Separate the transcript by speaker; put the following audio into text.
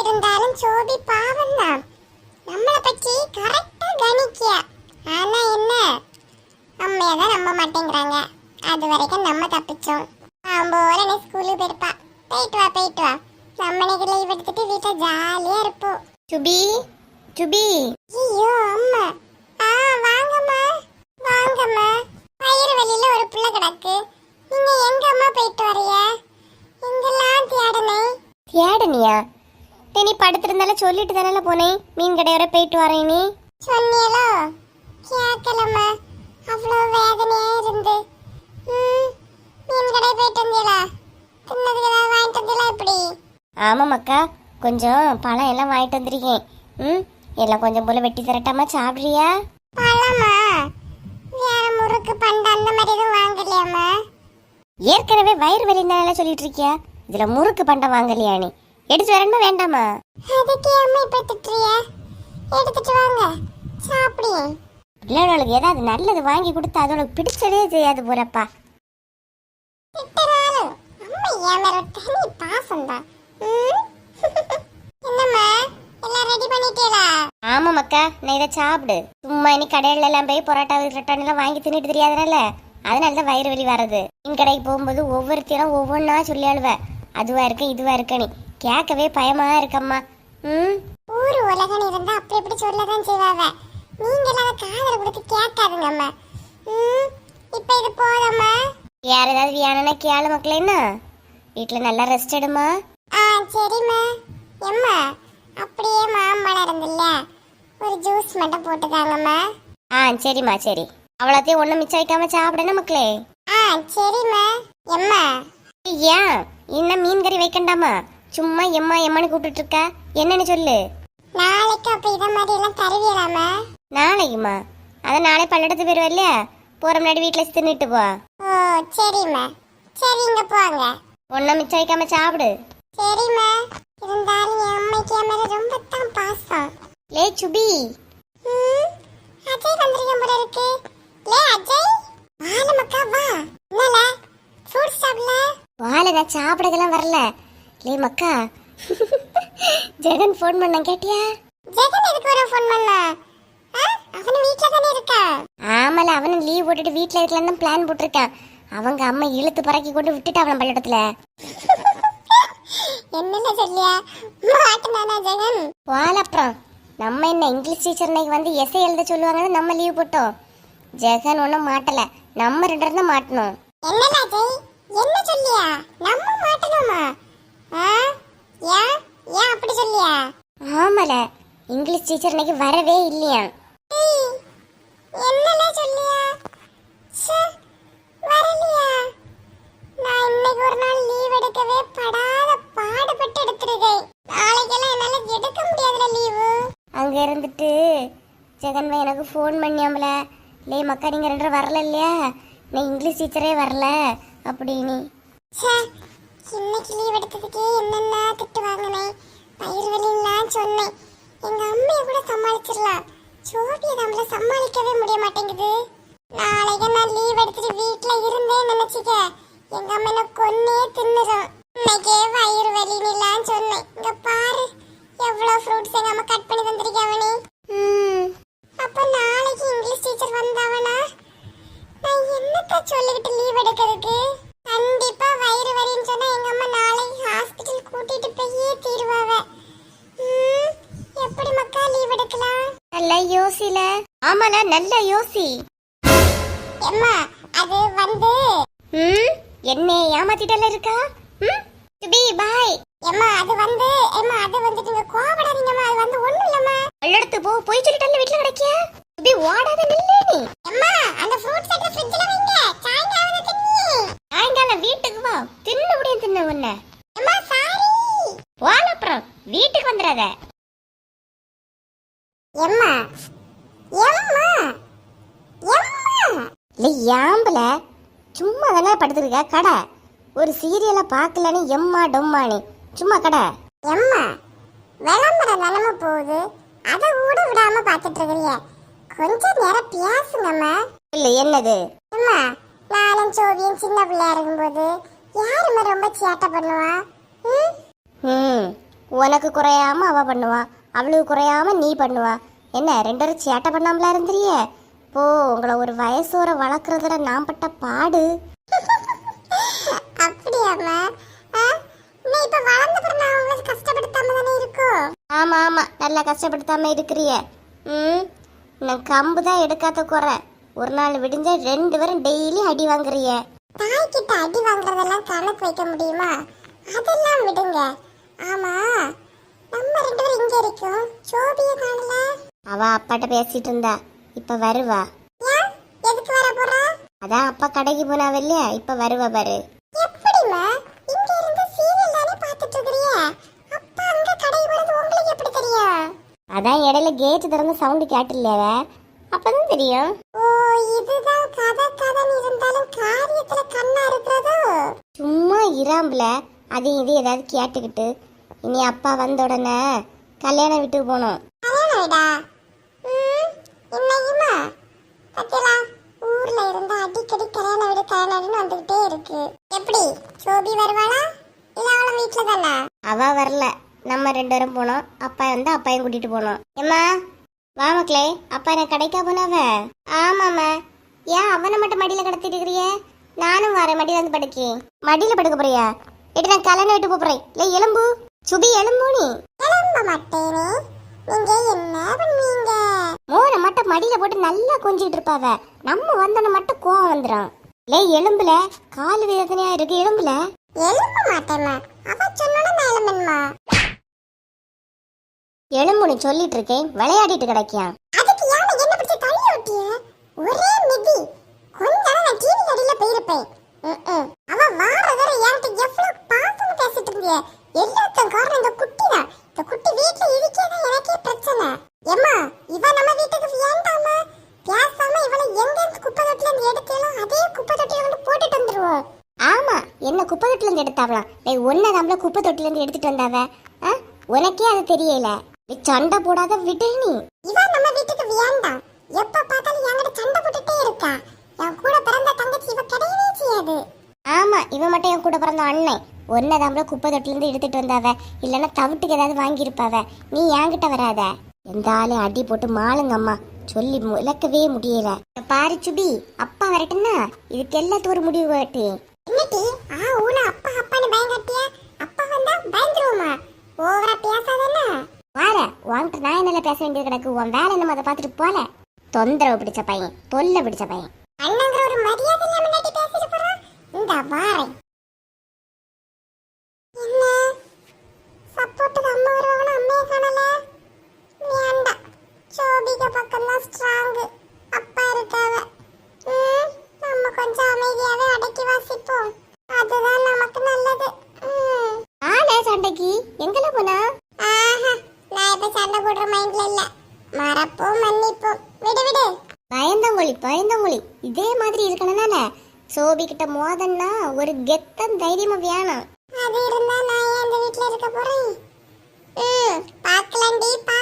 Speaker 1: இருந்தாலும் சோபி பாவம் தான். நம்மளை பற்றி கரெக்டா கணிக்கியா? ஆனா என்ன? அம்மையை தான் நம்ப மாட்டேங்கிறாங்க. அது வரைக்கும் நம்ம தப்பிச்சோம். போல நீ ஸ்கூலுக்கு போயிருப்பா. போயிட்டு வா போயிட்டு வா. நம்ம இன்னைக்கு லீவ் எடுத்துட்டு வீட்டுல ஜாலியா இருப்போம்.
Speaker 2: சுபி சுபி.
Speaker 1: ஐயோ அம்மா. ஆ வாங்கம்மா. வாங்கம்மா. வயிறு வலியில ஒரு புள்ள கிடக்கு. நீங்க எங்க அம்மா போயிட்டு வரைய எங்கெல்லாம் தேடனே
Speaker 2: தேடனியா நீ படுத்திருந்தால சொல்லிட்டு தானே போனேன் மீன் கடை வரை போயிட்டு வரேன் நீ.
Speaker 1: சொன்னியலோ? கேட்கலம்மா அவ்வளோ வேதனையா இருந்து. மீன் கடை போயிட்டு வந்தீங்களா தின்னதுக்கு ஏதாவது வாங்கிட்டு வந்தீங்களா இப்படி?
Speaker 2: ஆமாம் அக்கா கொஞ்சம் பழம் எல்லாம் வாங்கிட்டு வந்திருக்கேன். ம் எல்லாம் கொஞ்சம் போல வெட்டி தரட்டாமா சாப்பிட்றியா?
Speaker 1: பழமா? வேற முறுக்கு பண்டு அந்த மாதிரி எதுவும் வாங்கலையாம்மா?
Speaker 2: ஏற்கனவே வயிறு வலிந்தால சொல்லிட்டு இருக்கியா? இதுல முறுக்கு பண்டம் வாங்கலையா நீ? எடுத்து வரணுமா வேண்டாமா?
Speaker 1: அதுக்கு அம்மா இப்ப திட்டுறிய? எடுத்துட்டு வாங்க. சாப்பிடு.
Speaker 2: பிள்ளைகளுக்கு ஏதாவது நல்லது வாங்கி கொடுத்து அதோட பிடிச்சதே செய்யாது போறப்பா
Speaker 1: திட்டுறாலும் அம்மா என் மேல தனி பாசம் தான் என்னம்மா? எல்லாம் ரெடி பண்ணிட்டீங்களா
Speaker 2: ஆமாம் அக்கா நான் இதை சாப்பிடு. சும்மா இனி கடையில எல்லாம் போய் பரோட்டா ரெட்டான் எல்லாம் வாங்கி தின்னுட்டு தெரியாதுனால அதனால தான் வயிறு வலி வர்றது. மீன் கடைக்கு போகும்போது ஒவ்வொருத்தையும் ஒவ்வொன்றா சொல்லி அழுவ. அதுவா இருக்கு இதுவா இருக்கு நீ. கேட்கவே பயமா இருக்கம்மா. ம்?
Speaker 1: ஊர் உலகன் இருந்தா அப்படி இப்படி சொல்லதான் செய்வாவ. நீங்க அதை காதல கொடுத்து கேட்காதுங்க அம்மா ம், இப்ப இது போதம்மா.
Speaker 2: வேற ஏதாவது வேணும்னா கேளு மக்களே என்ன? வீட்டில் நல்லா ரெஸ்ட் எடுமா
Speaker 1: ஆ சரிம்மா. எம்மா அப்படியே மாம்பழம் இருந்துல்ல ஒரு ஜூஸ் மட்டும் போட்டுதாங்கம்மா.
Speaker 2: ஆ சரிம்மா சரி. அவ்வளோத்தையும் ஒன்றும் மிச்சம் வைக்காம சாப்பிடணும் மக்களே?
Speaker 1: ஆ சரிம்மா. எம்மா.
Speaker 2: ஏன்? இன்னும் மீன் கறி வைக்கண்டாமா? சும்மா எம்மா எம்மான்னு கூப்பிட்டுட்டு இருக்க என்னன்னு சொல்லு.
Speaker 1: நாளைக்கு அப்ப இத மாதிரி எல்லாம் தருவீங்களாம்மா
Speaker 2: நாளைக்குமா அதான் நாளை பல்லடத்து போயிருவா இல்லையா? போகிற முன்னாடி வீட்டில் தின்னுட்டு போ.
Speaker 1: ஓ சரிம்மா. சரிங்க போங்க.
Speaker 2: ஒன்றும் மிச்சம் வைக்காம சாப்பிடு.
Speaker 1: சரிம்மா. இருந்தாலும் என் அம்மைக்கு என் மேல ரொம்ப தான் பாசம்.
Speaker 2: லே சுபி.
Speaker 1: ம், அஜய் வந்திருக்கேன் போல இருக்கு. லே அஜய். வால மக்கா வா. என்னல? ஃப்ரூட் சாப்பிடல?
Speaker 2: வாழை நான் சாப்பிடக்கெல்லாம் வரல. லே மக்கா. ஜெகன் ஃபோன் பண்ண கேட்டியா?
Speaker 1: ஜெகன் எதுக்கு வர ஃபோன் பண்ணா? அவனு வீட்ல தானே இருக்கான்
Speaker 2: ஆமால அவனும் லீவ் போட்டுட்டு வீட்டில் இருக்கலான்னு தான் பிளான் போட்டிருக்கான். அவங்க அம்மா இழுத்து பறக்கி கொண்டு விட்டுட்டு அவன் பள்ளிடத்துல
Speaker 1: என்னல சொல்லியா? மாட்டனானா ஜெகன்?
Speaker 2: வாழ அப்புறம். நம்ம என்ன இங்கிலீஷ் டீச்சர் இன்னைக்கு வந்து எஸ்ஐ எழுத சொல்லுவாங்கன்னு நம்ம லீவ் போட்டோம். ஜெகன் ஒன்றும் மாட்டல. நம்ம ரெண்டு தான் மாட்டணும்.
Speaker 1: என்னல அஜய் என்ன சொல்லியா? நம்ம மாட்டணுமா ஆ ஏன் சொல்லியா
Speaker 2: ஆமால. இங்கிலீஷ் டீச்சர் இன்னைக்கு வரவே இல்லையா?
Speaker 1: என்னல சொல்லியா? ச்சே, வரலையா? நான் இன்னைக்கு ஒரு நாள் லீவ் எடுக்கவே படாத பாடுபட்டு எடுத்திருக்கேன். நாளைக்கெல்லாம் என்னால எடுக்க முடியாதுல லீவு
Speaker 2: அங்க இருந்துட்டு ஜெகன் பாய் எனக்கு ஃபோன் பண்ணியாமல லே மக்கா நீங்க ரெண்டு வரல இல்லையா? நான் இங்கிலீஷ் டீச்சரே வரல அப்படின்னு.
Speaker 1: ச்சே இன்னைக்கு லீவ் எடுத்ததுக்கே என்னென்ன திட்டு வாங்கினேன்? வயிறு வலிலாம் சொன்னேன். எங்க அம்மையை கூட சமாளிச்சிடலாம் சோபியை நம்மள சமாளிக்கவே முடிய மாட்டேங்குது நாளைக்கு நான் லீவ் எடுத்துட்டு வீட்ல இருந்தேன் நினைச்சுக்க. எங்க அம்மா என்ன கொன்னே தின்னுரும். இன்னைக்கே வயிறு வலின்னுலாம் சொன்னேன். இங்க பாரு எவ்வளவு ஃப்ரூட்ஸ் எங்க அம்மா கட் பண்ணி தந்திருக்காவனே
Speaker 2: ம்.
Speaker 1: அப்ப நாளைக்கு இங்கிலீஷ் டீச்சர் வந்தாவனா நான் என்னத்த சொல்லிக்கிட்டு லீவ் எடுக்கிறதுக்கு கண்டிப்பா வயிறு வலின்னு சொன்னா எங்க அம்மா நாளைக்கு ஹாஸ்பிட்டல் கூட்டிட்டு போயே தீருவாவ ம், எப்படி மக்கா லீவ் எடுக்கலாம்
Speaker 2: நல்ல யோசில ஆமால நல்ல யோசி.
Speaker 1: எம்மா அது வந்து
Speaker 2: ம்? என்ன ஏமாத்திட்டல இருக்கா? ம்? சுபி பாய்
Speaker 1: எம்மா அது வந்து எம்மா அது வந்து நீங்க கோவப்படாதீங்கம்மா அது வந்து ஒண்ணும் இல்லம்மா.
Speaker 2: பல்லடத்து போ போய் சொல்லிட்டல வீட்ல கிடைக்கியா? சுபி ஓடாத நில்லே நீ.
Speaker 1: எம்மா அந்த ஃப்ரூட்ஸ் எடுத்து ஃப்ரிட்ஜ்ல வைங்க சாயங்காலம் தின்னி
Speaker 2: சாயங்காலம் வீட்டுக்கு வா தின்னு முடியும் தின்னு உன்ன.
Speaker 1: எம்மா சாரி
Speaker 2: அப்புறம் வீட்டுக்கு வந்துடாத.
Speaker 1: எம்மா
Speaker 2: இல்லை ஏம்பல சும்மா தானே படுத்துருக்க? கடை. ஒரு சீரியலை பார்க்கலன்னு எம்மா டொம்மானி சும்மா கடை.
Speaker 1: எம்மா விளம்பரம் நிலம போகுது. அதை கூட விடாம பாத்துட்டு இருக்கிறீங்க. கொஞ்ச நேரம் பேசுங்கம்மா.
Speaker 2: இல்லை என்னது?
Speaker 1: அம்மா நானும் சோவியும் சின்ன பிள்ளையா இருக்கும்போது யாருமே ரொம்ப சேட்டை பண்ணுவா? ம்
Speaker 2: உனக்கு குறையாம அவ பண்ணுவா. அவளுக்கு குறையாம நீ பண்ணுவா. என்ன ரெண்டு பேரும் சேட்டை பண்ணாமலா இருந்துறியே போ உங்களை ஒரு வயசோர வளர்க்குறதுல நான் பட்ட பாடு.
Speaker 1: அப்படியாம்மா ஆ? நீ இப்ப வளர்ந்த பிறகு நான் உங்களுக்கு கஷ்டப்படுத்தாம தானே இருக்கும்
Speaker 2: ஆமா ஆமா. நல்லா கஷ்டப்படுத்தாம இருக்கிறிய. ம்? நான் கம்பு தான் எடுக்காத குறை. ஒரு நாள் விடிஞ்ச ரெண்டு பேரும் டெய்லி அடி வாங்குறிய.
Speaker 1: தாய்கிட்ட அடி வாங்குறதெல்லாம் கணக்கு வைக்க முடியுமா? அதெல்லாம் விடுங்க. ஆமா நம்ம ரெண்டு பேரும் இங்க இருக்கோம். சோபிய காணல.
Speaker 2: அவ அப்பாட்ட பேசிட்டு இருந்தா இப்ப வருவா.
Speaker 1: எதுக்கு வர போறா?
Speaker 2: அதான் அப்பா கடைக்கு போனாவ இல்லையா இப்ப வருவா பாரு.
Speaker 1: எப்படிம்மா? இங்க இருந்து சீரியல் தானே பார்த்துட்டு இருக்கறியே அப்பா அங்க கடைக்கு போறது உங்களுக்கு எப்படி தெரியும்?
Speaker 2: அதான் இடையில கேட் திறந்து சவுண்டு கேட்டில்லையாவ அப்பதான் தெரியும்.
Speaker 1: ஓ இதுதான் கதை கதைன்னு இருந்தாலும் காரியத்துல கண்ணா இருக்கிறதோ?
Speaker 2: சும்மா இராம்புல அது இது ஏதாவது கேட்டுக்கிட்டு. இனி அப்பா வந்த உடனே கல்யாண வீட்டுக்கு போகணும்.
Speaker 1: கல்யாணம்டா ம் இன்னைக்குமா பத்தியலா ஊர்ல இருந்து அடிக்கடி கல்யாணம் வீடு கல்யாணம் வந்துகிட்டே இருக்கு. எப்படி? சோபி வருவாளா? இல்ல அவள வீட்டுல தானே
Speaker 2: அவ வரல. நம்ம ரெண்டு பேரும் போனோம். அப்பா வந்து அப்பாயும் கூட்டிட்டு போனோம். ஏம்மா? வா மக்களே. அப்பா என்ன கடைக்கா போனவ? ஆமாம்மா. ஏன் அவனை மட்டும் மடியில கடத்திட்டு இருக்கிறிய? நானும் வரேன். மடியில வந்து படுக்கி. மடியில படுக்க போறியா? எட்டு நான் கல்யாணம் விட்டு போறேன். இல்ல எலும்பு சுபி எலும்பு நீ.
Speaker 1: கிளம்ப மாட்டேனே. நீங்க என்ன பண்ணுவீங்க?
Speaker 2: மோனை மட்டும் மடியில போட்டு நல்லா கொஞ்சிட்டு இருப்பாவ. நம்ம வந்தோன்னு மட்டும் கோவம் வந்துடும் லே எலும்புல கால் வேதனையா இருக்கு எலும்புல?
Speaker 1: எழும்ப மாட்டேம்மா. அவ சொன்னோட நான் எழும்பணுமா
Speaker 2: எலும்பு நீ சொல்லிட்டு இருக்கேன் விளையாடிட்டு கிடைக்கியா?
Speaker 1: அதுக்கு யானை என்ன பிடிச்சி தள்ளி விட்டிய ஒரே மிதி. கொஞ்ச நான் டிவி அடியில போயிருப்பேன். அவ வார வர என்கிட்ட எவ்வளவு பாசம் பேசிட்டு இருந்திய. எல்லாத்துக்கும் காரணம் இந்த குட்டி தான் இந்த குட்டி வீட்டுல இருக்கேதான் எனக்கே பிரச்சனை. எம்மா இவ நம்ம வீட்டுக்கு வேண்டாமா பேசாம இவளை எங்க இருந்து குப்பை தொட்டில இருந்து எடுத்தாலும் அதே குப்பை தொட்டில கொண்டு போட்டுட்டு வந்துருவோம்
Speaker 2: ஆமா என்ன குப்பை தொட்டில இருந்து எடுத்தாவலாம் டேய் ஒன்ன நம்மள குப்பை தொட்டில இருந்து எடுத்துட்டு வந்தாவ? உனக்கே அது தெரியல. நீ சண்டை போடாத விடு நீ.
Speaker 1: இவ நம்ம வீட்டுக்கு வேண்டாம் எப்ப பார்த்தாலும் என்கிட்ட சண்டை போட்டுட்டே இருக்கா. என் கூட பிறந்த தங்கச்சி இவ கிடையவே செய்யாது.
Speaker 2: ஆமா இவன் மட்டும் என் கூட பிறந்த அண்ணன். ஒன்ன நம்மள குப்பை தொட்டில இருந்து எடுத்துட்டு வந்தாவ. இல்லைன்னா தவிட்டுக்கு ஏதாவது வாங்கியிருப்பாவ. நீ என்கிட்ட வராத. எந்த ஆளும் அடி போட்டு மாளுங்க அம்மா. சொல்லி முழக்கவே முடியல. பாரு சுபி அப்பா வரட்டுன்னா இதுக்கு எல்லாத்துக்கும் ஒரு முடிவு வரட்டு.
Speaker 1: இன்னைக்கு ஆ ஊன அப்பா அப்பான்னு பயங்கட்டியா அப்பா வந்தா பயந்துருவோமா? ஓவரா பேசாதானே
Speaker 2: வார உன்கிட்ட நான் என்னல பேச வேண்டியது கிடக்கு? உன் வேலை நம்ம அதை பார்த்துட்டு போல. தொந்தரவு பிடிச்ச பையன் தொல்லை பிடிச்ச பையன்.
Speaker 1: அண்ணங்கிற ஒரு மரியாதை இல்லாம பேசிட்டு போறான்? இந்த வாரேன் என்ன சப்போர்ட்டுக்கு அம்மா வருவாங்கன்னு அம்மையை காணல வேண்டாம் சோபிக பக்கம் தான் ஸ்ட்ராங் அப்பா இருக்காவ ம், நம்ம கொஞ்சம் அமைதியாவே அடக்கி வாசிப்போம் அதுதான் நமக்கு நல்லது ம்
Speaker 2: ஆனே சண்டைக்கு எங்கல போனா?
Speaker 1: ஆஹா நான் இப்ப சண்டை போடுற மைண்ட்ல இல்ல. மறப்போம் மன்னிப்போம் விடு விடு.
Speaker 2: பயந்தமொழி பயந்தமொழி இதே மாதிரி இருக்கணும்னால சோபி கிட்ட மோதன்னா ஒரு கெத்தம் தைரியமா வேணும்
Speaker 1: அது இருந்தா நான் ஏன் இந்த வீட்ல இருக்க போறேன்? ம் பார்க்கலாம்டி பார்க்கலாம்